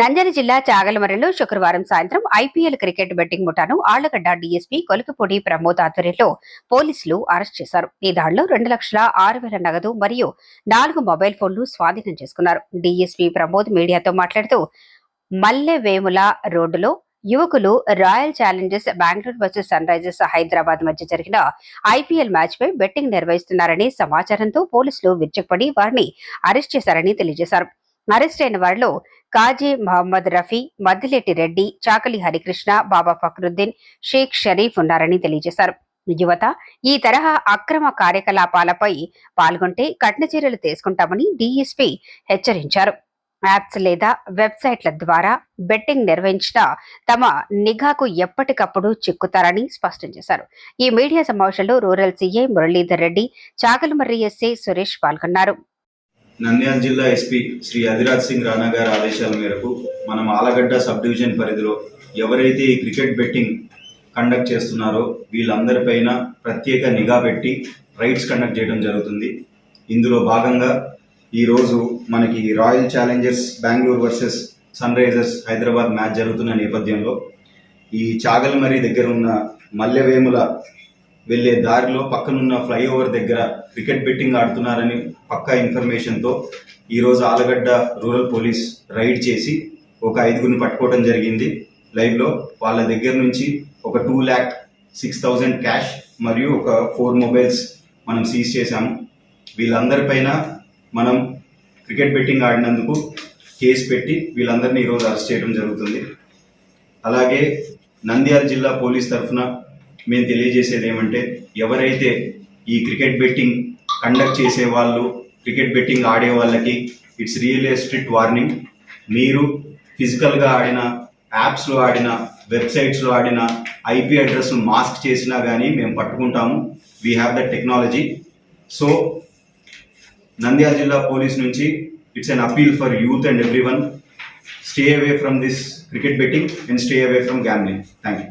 నంద్యాల జిల్లా చాగలమరలో శుక్రవారం సాయంత్రం ఐపీఎల్ క్రికెట్ బెట్టింగ్ ముఠాను ఆళ్ళగడ్డ డీఎస్పీ కొలకపూడి ప్రమోద్ ఆధ్వర్యంలో పోలీసులు అరెస్ట్ చేశారు. ఈ దాడిలో రెండు లక్షల ఆరు వేల నగదు మరియు నాలుగు మొబైల్ ఫోన్లు స్వాధీనం చేసుకున్నారు. డీఎస్పీ ప్రమోద్ మీడియాతో మాట్లాడుతూ మల్లెవేముల రోడ్డులో యువకులు royal challengers Bengaluru versus sunrisers Hyderabad మధ్య జరిగిన ఐపీఎల్ మ్యాచ్ పై బెట్టింగ్ నిర్వహిస్తున్నారని సమాచారంతో పోలీసులు విరుచుకుపడి వారిని అరెస్ట్ చేశారని తెలియజేశారు. అరెస్ట్ అయిన వారిలో కాజీ మహమ్మద్ రఫీ మద్దిలేటి రెడ్డి చాకలి హరికృష్ణ బాబా ఫక్రుద్దీన్ షేక్ షరీఫ్ ఉన్నారని తెలియజేశారు. యువత ఈ తరహా అక్రమ కార్యకలాపాలపై పాల్గొంటే కఠిన చర్యలు తీసుకుంటామని డీఎస్పీ హెచ్చరించారు. యాప్స్ లేదా వెబ్సైట్ల ద్వారా బెట్టింగ్ నిర్వహించిన తమ నిఘాకు ఎప్పటికప్పుడు చిక్కుతారని స్పష్టం చేశారు. ఈ మీడియా సమావేశంలో rural CI Muralidhar Reddy Chagalamarri SA Suresh పాల్గొన్నారు. నంద్యాల జిల్లా ఎస్పీ శ్రీ అధిరాజ్ సింగ్ రాణా గారి ఆదేశాల మేరకు మనం ఆలగడ్డ సబ్ డివిజన్ పరిధిలో ఎవరైతే ఈ క్రికెట్ బెట్టింగ్ కండక్ట్ చేస్తున్నారో వీళ్ళందరిపైన ప్రత్యేక నిఘా పెట్టి రైడ్స్ కండక్ట్ చేయడం జరుగుతుంది. ఇందులో భాగంగా ఈరోజు మనకి Royal Challengers Bengaluru versus Sunrisers Hyderabad match జరుగుతున్న నేపథ్యంలో ఈ చాగల్మరి దగ్గర ఉన్న మల్లెవేముల వెళ్ళే దారిలో పక్కనున్న ఫ్లైఓవర్ దగ్గర క్రికెట్ బెట్టింగ్ ఆడుతున్నారని పక్కా ఇన్ఫర్మేషన్తో ఈరోజు ఆలగడ్డ రూరల్ పోలీస్ రైడ్ చేసి ఒక ఐదుగురిని పట్టుకోవడం జరిగింది. లైవ్లో వాళ్ళ దగ్గర నుంచి ఒక two lakh six thousand cash మరియు ఒక ఫోర్ మొబైల్స్ మనం సీజ్ చేశాము. వీళ్ళందరిపైన మనం క్రికెట్ బెట్టింగ్ ఆడినందుకు కేసు పెట్టి వీళ్ళందరినీ ఈరోజు అరెస్ట్ చేయడం జరుగుతుంది. అలాగే నంద్యాల జిల్లా పోలీస్ తరఫున మేము తెలియజేసేది ఏమంటే ఎవరైతే ఈ క్రికెట్ బెట్టింగ్ కండక్ట్ చేసే వాళ్ళు క్రికెట్ బెట్టింగ్ ఆడే వాళ్ళకి ఇట్స్ రియల్ స్ట్రిక్ట్ వార్నింగ్. మీరు ఫిజికల్గా ఆడిన యాప్స్లో ఆడిన వెబ్సైట్స్లో ఆడిన ఐపీ అడ్రస్ మాస్క్ చేసినా కానీ మేము పట్టుకుంటాము. We have the technology so Nandyal జిల్లా పోలీస్ నుంచి it's an appeal for youth and everyone stay away from this cricket betting and stay away from gambling thank you